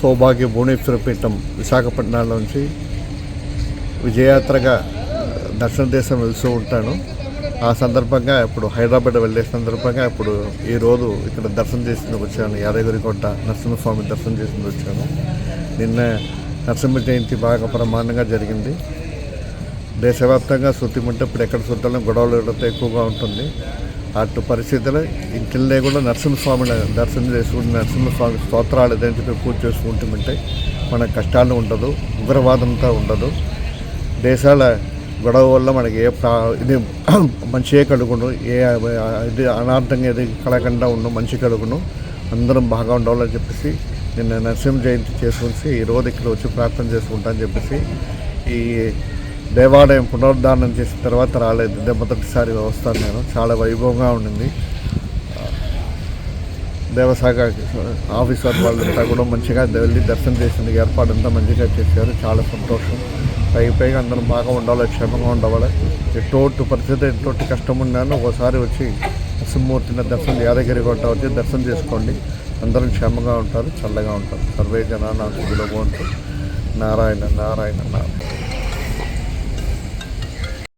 సౌభాగ్య భువనేశ్వర పీఠం విశాఖపట్నం నుంచి విజయయాత్రగా దక్షిణ దేశం వెళ్తూ ఉంటాను. ఆ సందర్భంగా ఇప్పుడు హైదరాబాద్ వెళ్ళే సందర్భంగా ఇప్పుడు ఈ రోజు ఇక్కడ దర్శనం చేసుకుని వచ్చాను. యాదగిరికోట నరసింహస్వామి దర్శనం చేసుకుని వచ్చాను. నిన్న నరసింహ జయంతి బాగా ప్రమాణంగా జరిగింది. దేశవ్యాప్తంగా శృతిమంటే ఇప్పుడు ఎక్కడ శుద్ధాలను గొడవలు ఎక్కువగా ఉంటుంది. అటు పరిస్థితులు ఇంటిల్లే కూడా నరసింహస్వామిని దర్శనం చేసుకుంటే నరసింహస్వామి స్తోత్రాలు ఏదైతే చెప్పి పూజ చేసుకుంటుంటే మన కష్టాలు ఉండదు ఉగ్రవాదంతో ఉండదు. దేశాల గొడవ వల్ల మనకి ఏ ప్రా ఇది మంచి కలుగును ఏ ఇది అనార్థంగా ఏది కలగకుండా ఉండు మంచి కలుగును అందరం బాగా ఉండాలని చెప్పేసి నిన్న నరసింహ జయంతి చేసుకుని ఈ రోజు ఇక్కడ వచ్చి ప్రార్థన చేసుకుంటానని చెప్పేసి ఈ దేవాలయం పునరుద్ధారణం చేసిన తర్వాత రాలేదు. ఇదే మొదటిసారి వస్తాను నేను. చాలా వైభవంగా ఉండింది. దేవశాఖ ఆఫీసర్ వాళ్ళంతా కూడా మంచిగా వెళ్ళి దర్శనం చేసింది ఏర్పాటు అంతా మంచిగా చేశారు. చాలా సంతోషం. పై పైగా అందరం బాగా ఉండాలి క్షేమంగా ఉండవాలి ఎటువంటి పరిస్థితి ఎటువంటి కష్టం ఉన్నాను ఒకసారి వచ్చి నరసింహమూర్తిని దర్శనం యాదగిరి కొట్ట వచ్చి దర్శనం చేసుకోండి. అందరం క్షేమంగా ఉంటారు చల్లగా ఉంటారు. సర్వే జనాన సుఖిలో బాగుంటారు నారాయణ నారాయణ నారాయణ.